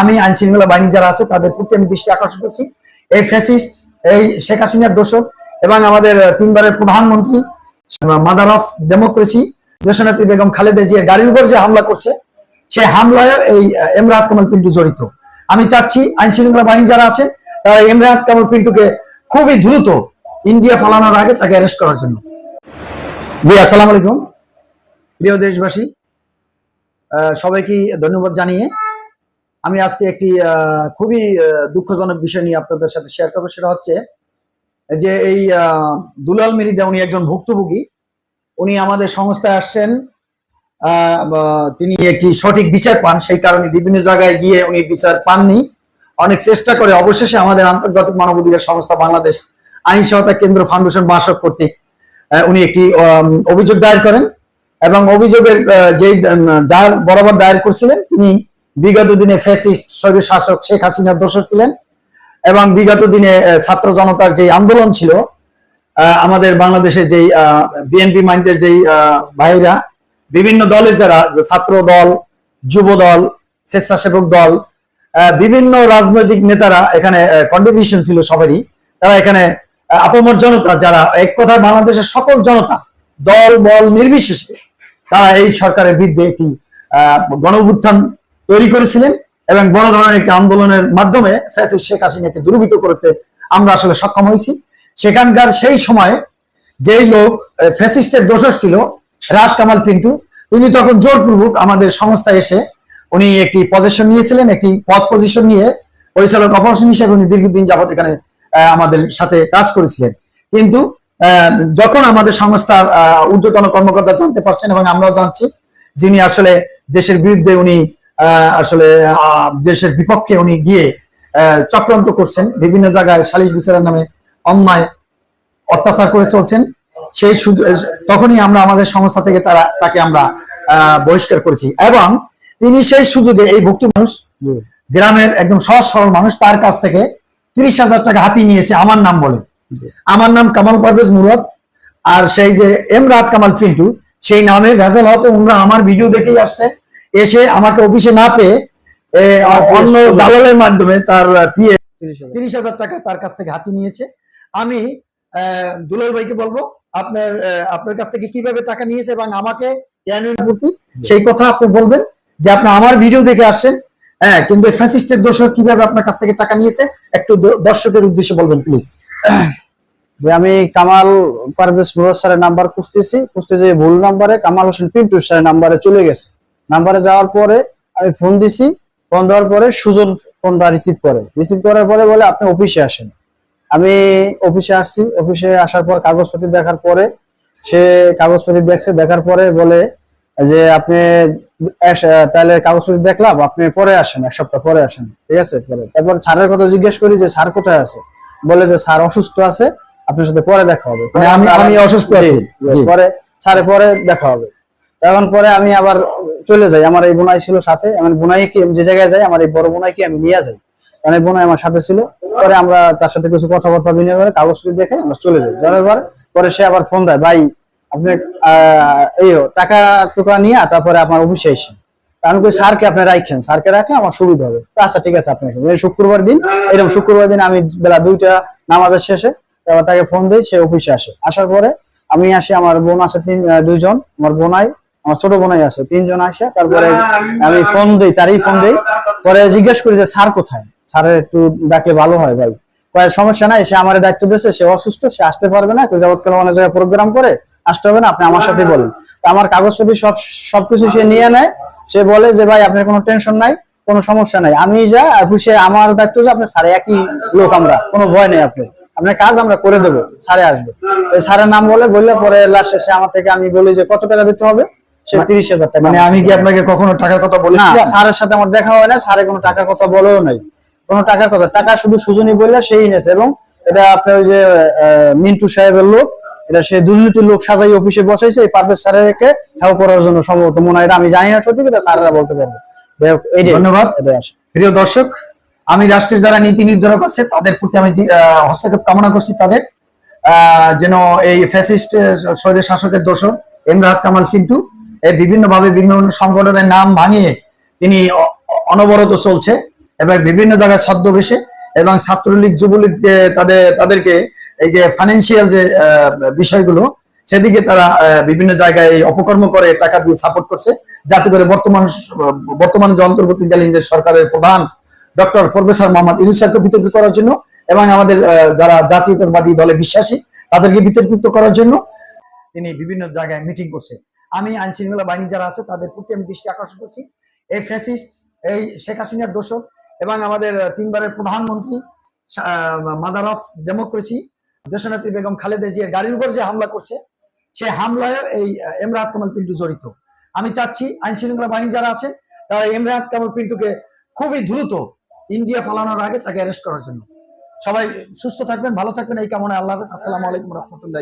আমি আইন শৃঙ্খলা বাহিনী যারা আছে তাদের প্রতি আমি দৃষ্টি আকর্ষণ করছি। এই ফ্যাসিস্ট এই শেখ হাসিনার দোষক এবং আমাদের তিনবারের প্রধানমন্ত্রী মাদার অফ ডেমোক্রেসি দেশনেত্রী বেগম খালেদা জিয়ার গাড়ির উপর যে হামলা করছে সেই হামলায় এই আহ, এমরাত কামাল পিন্টু জড়িত। আমি চাচ্ছি আইন শৃঙ্খলা বাহিনী যারা আছে তারা এমরাত কামাল পিন্টুকে খুবই দ্রুত ইন্ডিয়া ফালানোর আগে তাকে অ্যারেস্ট করার জন্য। জি আসসালামু আলাইকুম। প্রিয় দেশবাসী সবাইকে ধন্যবাদ জানিয়ে আমি আজকে একটি খুবই দুঃখজনক বিষয় নিয়ে আপনাদের সাথে শেয়ার করব। সেটা হচ্ছে যে এই দুলাল মিরিদা, উনি একজন ভুক্তভোগী। উনি আমাদের সংস্থায় আসছেন তিনি একটি সঠিক বিচার পান। সেই কারণে বিভিন্ন জায়গায় গিয়ে উনি বিচার পাননি। অনেক চেষ্টা করে অবশেষে আমাদের আন্তর্জাতিক মানবাধিকার সংস্থা বাংলাদেশ আইন সহায়তা কেন্দ্র ফাউন্ডেশন বাসক কর্তৃক উনি একটি অভিযোগ দায়ের করেন। এবং অভিযোগের যেই যার বরাবর দায়ের করছিলেন, তিনি বিগত দিনে ফ্যাসিস্ট স্বৈর শাসক শেখ হাসিনার দোষর ছিলেন এবং বিগত দিনে ছাত্র জনতার যে আন্দোলন ছিল আমাদের বাংলাদেশের যেই বিএনপি মাইন্ডের যেই ভাইরা, বিভিন্ন দলের যারা ছাত্র দল, যুব দল, স্বেচ্ছাসেবক দল বিভিন্ন রাজনৈতিক নেতারা এখানে কন্ট্রিবিউশন ছিল সবারই। তারা এখানে আপামর জনতা যারা, এক কথায় বাংলাদেশের সকল জনতা, দল, বল নির্বিশেষে, তারা এই সরকারের বিরুদ্ধে একটি গণ তৈরি করেছিলেন এবং বড় ধরনের একটি আন্দোলনের মাধ্যমে ফ্যাসিস্ট শেখ হাসিনাকে দূরীভূত করতে আমরা আসলে সক্ষম হয়েছি। সেখানকার সেই সময়ে যেই লোক ফ্যাসিস্টের দোষর ছিল রাত কামাল পিন্টু, তিনি তখন জোরপূর্বক আমাদের সংস্থায় এসে উনি একটি পজিশন নিয়েছিলেন, একটি পদ পজিশন নিয়ে পরিচালক অপারেশন হিসেবে উনি দীর্ঘদিন যাবত এখানে আমাদের সাথে কাজ করেছিলেন। কিন্তু যখন আমাদের সংস্থার ঊর্ধ্বতন কর্মকর্তা জানতে পারছেন এবং আমরাও জানছি, যিনি আসলে দেশের বিরুদ্ধে উনি আসলে দেশের বিপক্ষে উনি গিয়ে চক্রান্ত করছেন। বিভিন্ন জায়গায় সালিশ বিচারের নামে অন্যায় অত্যাচার করে চলছেন। সেই তখনই আমরা আমাদের সংস্থা থেকে তারা তাকে আমরা বহিষ্কার করেছি। এবং তিনি সেই সুযোগে এই ভুক্ত মানুষ গ্রামের একদম সহজ সরল মানুষ তার কাছ থেকে তিরিশ হাজার টাকা হাতিয়ে নিয়েছে আমার নাম বলে। আমার নাম কামাল পারভেজ মুরদ আর সেই যে এম রাত কামাল পিন্টু সেই নামে ভেজাল হয়তো ওনারা আমার ভিডিও দেখেই আসছে। এসে আমাকে অফিসে না পেয়ে অন্য দালালের মাধ্যমে তার পিএ তিরিশ হাজার। টাকা তার কাছ থেকে হাতি নিয়েছে। আমি দুলাল ভাইকে বলব আপনার আপনার কাছ থেকে কীভাবে টাকা নিয়েছে এবং আমাকে প্রতি সেই কথা আপনি বলবেন যে আপনি আমার ভিডিও দেখে আসছেন। হ্যাঁ কিন্তু ফ্যাসিস্টের দোষর কীভাবে আপনার কাছ থেকে টাকা নিয়েছে একটু দর্শকের উদ্দেশ্যে বলবেন প্লিজ যে আমি কামাল পারভেজ মুরাদ স্যারের নাম্বার খুঁজতেছি খুঁজতে যে ভুল নাম্বারে কামাল হোসেন পিন্টু স্যারের নাম্বারে চলে গেছে। নাম্বারে যাওয়ার পরে আমি ফোন দিছি ফোন দেওয়ার পরে সুজন ফোনটা রিসিভ করে। রিসিভ করার পরে বলে আপনি অফিসে আসেন। আমি অফিসে আসছি অফিসে আসার পর কাগজপত্র দেখার পরে সে কাগজপত্র দেখছে দেখার পরে বলে যে আপনি তাহলে কাগজপত্র দেখলাম আপনি পরে আসেন এক সপ্তাহ পরে আসেন। ঠিক আছে? পরে। তারপর স্যারের কথা জিজ্ঞেস করি যে স্যার কোথায় আছে? বলে যে স্যার অসুস্থ আছে আপনার সাথে পরে দেখা হবে। মানে আমি আমি অসুস্থ আছি। পরে স্যারে পরে দেখা হবে। তখন পরে আমি আবার চলে যাই আমার এই বোনাই ছিল সাথে। আমার বোনাই বোনাইকে যে জায়গায় যাই, আমার এই বড় বোনাইকে আমি নিয়ে যাই। কারণ এই বোনাই আমার সাথে ছিল। পরে আমরা তার সাথে কিছু কথাবার্তা, বিনিময় করে কাগজপত্র দেখে আমরা চলে যাই। যাওয়ার পর পরে সে আবার ফোন দেয়, ভাই, আপনি এই টাকা টুকা নিয়ে তারপরে আপনার অফিসে এসে আমি কই, স্যারকে আপনি রাখেন স্যারকে রাখলে আমার সুবিধা হবে। আচ্ছা ঠিক আছে, আপনি শুক্রবার দিন, এরকম শুক্রবার দিন আমি বেলা দুইটা নামাজের শেষে তাকে ফোন দিই, সে অফিসে আসে। আসার পরে আমি আসি, আমার বোন আছে তিন দুইজন। আমার বোনাই আমার ছোট বোনাই আছে তিনজন আসে তারপরে আমি ফোন দিই তারই ফোন দিই। পরে জিজ্ঞেস করি যে স্যার কোথায়? স্যারের একটু ডাকলে ভালো হয় ভাই। কয়েক সমস্যা নাই সে আমার দায়িত্ব দিয়েছে সে অসুস্থ সে আসতে পারবে না কেউ যাবৎকাল অনেক জায়গায় প্রোগ্রাম করে আসতে হবে না আপনি আমার সাথে বলেন। তো আমার কাগজপত্র সব সবকিছু সে নিয়ে নেয় সে বলে যে ভাই আপনার কোনো টেনশন নাই কোনো সমস্যা নাই আমি যা সে আমার দায়িত্ব যে আপনার স্যারে একই লোক আমরা কোনো ভয় নেই আপনি আপনার কাজ আমরা করে দেবো স্যারে আসবে। স্যারের নাম বলে বললে পরে লাস্টে সে আমার থেকে আমি বলি যে কত টাকা দিতে হবে? তিরিশ হাজার টাকা। মানে আমি কি আপনাকে কখনো টাকার কথা না স্যারের সাথে আমার দেখা হয় না স্যারে কোনো টাকার কথা বলেও নাই। কোনো টাকার কথা টাকা শুধু সুজনী বললে সেই এবং এটা আপনার ওই যে মিন্টু সাহেবের লোক এটা সে দুর্নীতির লোক সাজাই অফিসে বসাইছে এই পারভেজ স্যারকে করার জন্য সম্ভবত মনে হয়। আমি জানি না এটা স্যারেরা বলতে পারবে। যাই হোক এইটাই ধন্যবাদ। প্রিয় দর্শক আমি রাষ্ট্রের যারা নীতি নির্ধারক আছে তাদের প্রতি আমি হস্তক্ষেপ কামনা করছি তাদের। আহ, যেন এই ফ্যাসিস্ট শরীর শাসকের দোষর এমরাত কামাল ফিন্টু এই বিভিন্ন ভাবে বিভিন্ন সংগঠনের নাম ভাঙিয়ে তিনি অনবরত চলছে এবং বিভিন্ন জায়গায় ছদ্মবেশে এবং ছাত্রলীগ, যুবলীগ তাদের, তাদেরকে এই যে ফাইন্যান্সিয়াল যে বিষয়গুলো সেদিকে তারা বিভিন্ন জায়গায় অপকর্ম করে টাকা দিয়ে সাপোর্ট করছে। যাতে করে বর্তমান, বর্তমানে যে অন্তর্বর্তীকালীন যে সরকারের প্রধান ডক্টর প্রফেসর মোহাম্মদ ইউনুসারকে বিতর্কিত করার জন্য এবং আমাদের যারা জাতীয়তাবাদী দলে বিশ্বাসী, তাদেরকে বিতর্কিত করার জন্য তিনি বিভিন্ন জায়গায় মিটিং করছে। আমি আইন শৃঙ্খলা বাহিনী যারা আছে, তাদের প্রতি আমি দৃষ্টি আকর্ষণ করছি। এই ফ্যাসিস্ট এই শেখ হাসিনার দোষক এবং আমাদের তিনবারের প্রধানমন্ত্রী মাদার অফ ডেমোক্রেসি, দেশনেত্রী বেগম খালেদা জিয়ার গাড়ির উপর যে হামলা করছে সেই হামলায় এই এমরাত কামাল পিন্টু জড়িত। আমি চাচ্ছি আইন শৃঙ্খলা বাহিনী যারা আছে, তারা এমরাত কামাল পিন্টুকে খুবই দ্রুত ইন্ডিয়া ফালানোর আগে তাকে অ্যারেস্ট করার জন্য। সবাই সুস্থ থাকবেন, ভালো থাকবেন, এই কামনায় আল্লাহ হাফেজ। আসসালামু আলাইকুম রহমতুল্লাহ